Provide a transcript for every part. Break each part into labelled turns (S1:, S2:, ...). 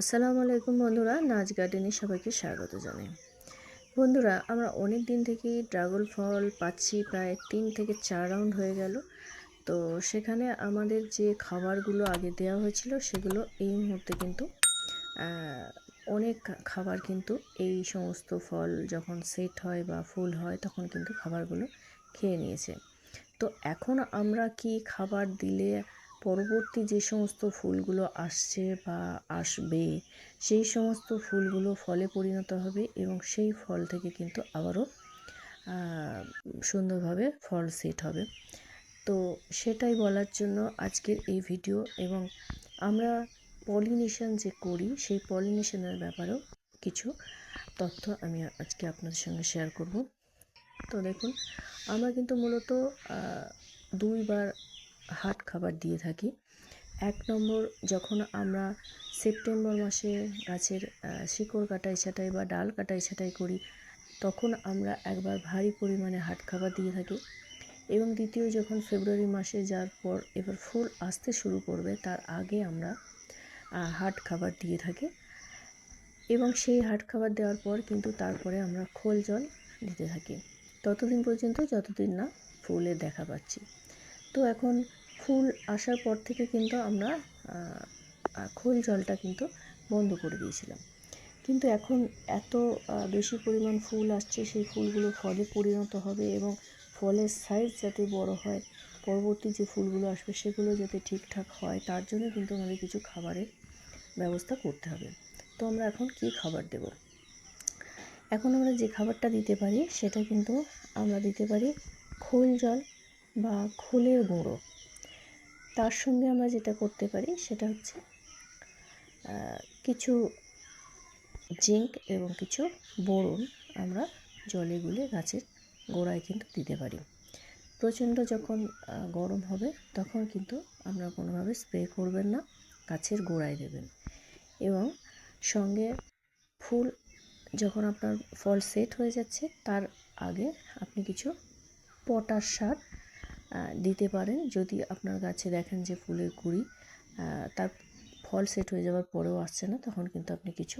S1: আসসালামু আলাইকুম বন্ধুরা, নাচ গার্ডেনে সবাইকে স্বাগত জানাই। বন্ধুরা, আমরা অনেক দিন থেকেই ড্রাগন ফল পাচ্ছি, প্রায় তিন থেকে চার রাউন্ড হয়ে গেল। তো সেখানে আমাদের যে খাবারগুলো আগে দেওয়া হয়েছিল, সেগুলো এই মুহূর্তে কিন্তু অনেক খাবার কিন্তু এই সমস্ত ফল যখন সেট হয় বা ফুল হয়, তখন কিন্তু খাবারগুলো খেয়ে নিয়েছে। তো এখন আমরা কি খাবার দিলে পরবর্তী যে সমস্ত ফুলগুলো আসছে বা আসবে, সেই সমস্ত ফুলগুলো ফলে পরিণত হবে এবং সেই ফল থেকে কিন্তু আবারও সুন্দরভাবে ফল সেট হবে। তো সেটাই বলার জন্য আজকের এই ভিডিও এবং আমরা পলিনেশন যে করি, সেই পলিনেশনের ব্যাপারেও কিছু তথ্য আমি আজকে আপনাদের সঙ্গে শেয়ার করব। তো দেখুন, আমরা কিন্তু মূলত দুইবার হাট খাবার দিয়ে থাকি। এক নম্বর, যখন আমরা সেপ্টেম্বর মাসে গাছের শিকড় কাটাই ছাটাই বা ডাল কাটাই ছাটাই করি, তখন আমরা একবার ভারী পরিমাণে হাট খাবার দিয়ে থাকি। এবং দ্বিতীয়, যখন ফেব্রুয়ারি মাসে যাওয়ার পর এবার ফুল আসতে শুরু করবে, তার আগে আমরা হাট খাবার দিয়ে থাকি। এবং সেই হাট খাবার দেওয়ার পর কিন্তু তারপরে আমরা খোল জল দিতে থাকি। ততদিন পর্যন্ত যতদিন না ফুলের দেখা পাচ্ছি। তো এখন ফুল আসার পর থেকে কিন্তু আমরা খোল জলটা কিন্তু বন্ধ করে দিয়েছিলাম। কিন্তু এখন এত বেশি পরিমাণ ফুল আসছে, সেই ফুলগুলো ফলে পরিণত হবে এবং ফলের সাইজ যাতে বড় হয়, পরবর্তী যে ফুলগুলো আসবে সেগুলো যাতে ঠিকঠাক হয়, তার জন্য কিন্তু আমাদের কিছু খাবারের ব্যবস্থা করতে হবে। তো আমরা এখন কি খাবার দেব? এখন আমরা যে খাবারটা দিতে পারি সেটা কিন্তু আমরা দিতে পারি খোল জল। বা খোলের গুঁড়ো। তার সঙ্গে আমরা যেটা করতে পারি সেটা হচ্ছে কিছু জিঙ্ক এবং কিছু বোরন আমরা জলে গুলে গাছের গোড়ায় কিন্তু দিতে পারি। প্রচণ্ড যখন গরম হবে তখন কিন্তু আমরা কোনোভাবে স্প্রে করবেন না, গাছের গোড়ায় দেবেন। এবং সঙ্গে ফুল যখন আপনার ফল সেট হয়ে যাচ্ছে, তার আগে আপনি কিছু পটাশ সার দিতে পারেন। যদি আপনার গাছে দেখেন যে ফুলের কুড়ি তার ফল সেট হয়ে যাওয়ার পরেও আসছে না, তখন কিন্তু আপনি কিছু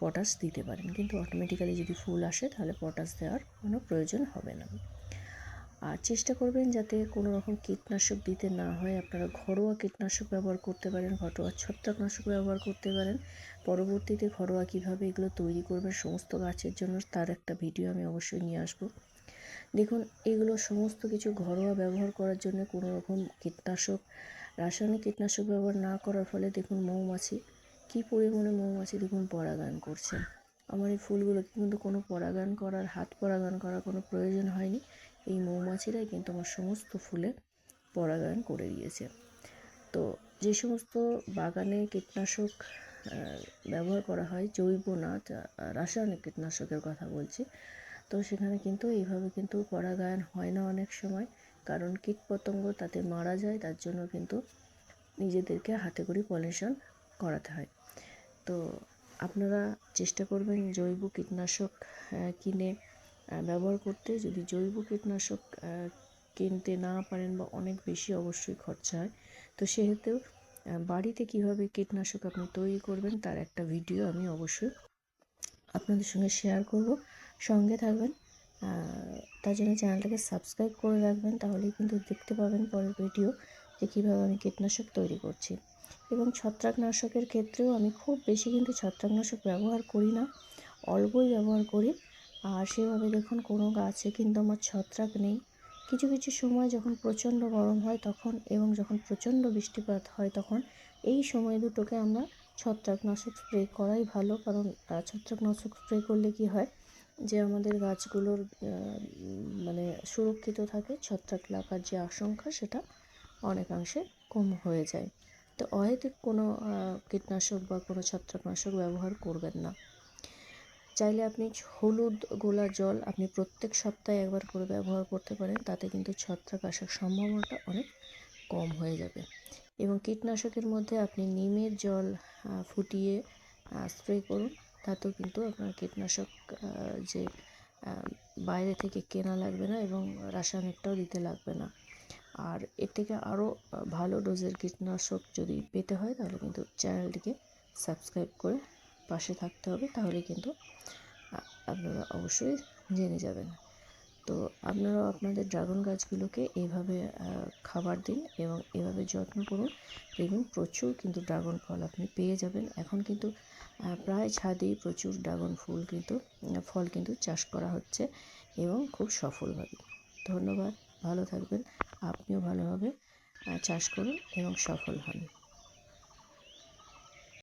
S1: পটাশ দিতে পারেন। কিন্তু অটোমেটিক্যালি যদি ফুল আসে, তাহলে পটাশ দেওয়ার কোনো প্রয়োজন হবে না। আর চেষ্টা করবেন যাতে কোনো রকম কীটনাশক দিতে না হয়। আপনারা ঘরোয়া কীটনাশক ব্যবহার করতে পারেন, ঘরোয়া ছত্রাকনাশক ব্যবহার করতে পারেন। পরবর্তীতে ঘরোয়া কীভাবে এগুলো তৈরি করবেন, সমস্ত গাছের জন্য, তার একটা ভিডিও আমি অবশ্যই নিয়ে আসব। দেখুন, এগুলো সমস্ত কিছু ঘরোয়া ব্যবহার করার জন্য কোনো রকম কীটনাশক, রাসায়নিক কীটনাশক ব্যবহার না করার ফলে দেখুন মৌমাছি, কী পরিমাণে মৌমাছি দেখুন পরাগায়ন করছে। আমার এই ফুলগুলো কিন্তু কোনো পরাগায়ন করার, হাত পরাগায়ন করার কোনো প্রয়োজন হয়নি। এই মৌমাছিরাই কিন্তু আমার সমস্ত ফুলে পরাগায়ন করে দিয়েছে। তো যে সমস্ত বাগানে কীটনাশক ব্যবহার করা হয় জৈব না রাসায়নিক কীটনাশকের কথা বলছি তো সেখানে কিন্তু এইভাবে কিন্তু পরাগায়ন হয় না অনেক সময়। কারণ কীটপতঙ্গ তাতে মারা যায়, তার জন্য কিন্তু নিজেদেরকে হাতে করে পলিউশন করাতে হয়। তো আপনারা চেষ্টা করবেন জৈব কীটনাশক কিনে ব্যবহার করতে। যদি জৈব কীটনাশক কিনতে না পারেন বা অনেক বেশি অবশ্যই খরচা হয়। তো সেহেতু বাড়িতে কীভাবে কীটনাশক আপনি তৈরি করবেন তার একটা ভিডিও আমি অবশ্যই আপনাদের সঙ্গে শেয়ার করব। সঙ্গে থাকবেন। তার জন্য চ্যানেলটাকে সাবস্ক্রাইব করে রাখবেন, তাহলেই কিন্তু দেখতে পাবেন পরের ভিডিও যে কীভাবে আমি কীটনাশক তৈরি করছি। এবং ছত্রাকনাশকের ক্ষেত্রেও আমি খুব বেশি কিন্তু ছত্রাকনাশক ব্যবহার করি না, অল্পই ব্যবহার করি। আর সেভাবে দেখুন কোনো গাছে কিন্তু আমার ছত্রাক নেই। কিছু কিছু সময় যখন প্রচণ্ড গরম হয় তখন এবং যখন প্রচণ্ড বৃষ্টিপাত হয় তখন এই সময় দুটোকে আমরা ছত্রাকনাশক স্প্রে করাই ভালো। কারণ ছত্রাকনাশক স্প্রে করলে কি হয় যে আমাদের গাছগুলোর মানে সুরক্ষিত থাকে, ছত্রাক লাগার যে আশঙ্কা, সেটা অনেকাংশে কম হয়ে যায়। তো অহেতুক কোনো কীটনাশক বা কোনো ছত্রাকনাশক ব্যবহার করবেন না। চাইলে আপনি হলুদ গোলা জল আপনি প্রত্যেক সপ্তাহে একবার করে ব্যবহার করতে পারেন, তাতে কিন্তু ছত্রাক আসার সম্ভাবনাটা অনেক কম হয়ে যাবে। এবং কীটনাশকের মধ্যে আপনি নিমের জল ফুটিয়ে স্প্রে করুন। তাতেও কিন্তু আপনার কীটনাশক যে বাইরে থেকে কেনা লাগবে না এবং রাসায়নিকটাও দিতে লাগবে না। আর এর থেকে আরও ভালো ডোজের কীটনাশক যদি পেতে হয় তাহলে কিন্তু চ্যানেলটিকে সাবস্ক্রাইব করে পাশে থাকতে হবে। তাহলে কিন্তু আপনারা অবশ্যই জেনে যাবেন। তো আপনারাও আপনাদের ড্রাগন গাছগুলোকে এইভাবে আহ, খাবার দিন এবং এভাবে যত্ন করুন। দেখবেন প্রচুর কিন্তু ড্রাগন ফল আপনি পেয়ে যাবেন। এখন কিন্তু প্রায় ছাদেই প্রচুর ড্রাগন ফুল কিন্তু ফল কিন্তু চাষ করা হচ্ছে এবং খুব সফলভাবে। ধন্যবাদ ভালো থাকবেন আপনিও ভালোভাবে চাষ করুন এবং সফল হন।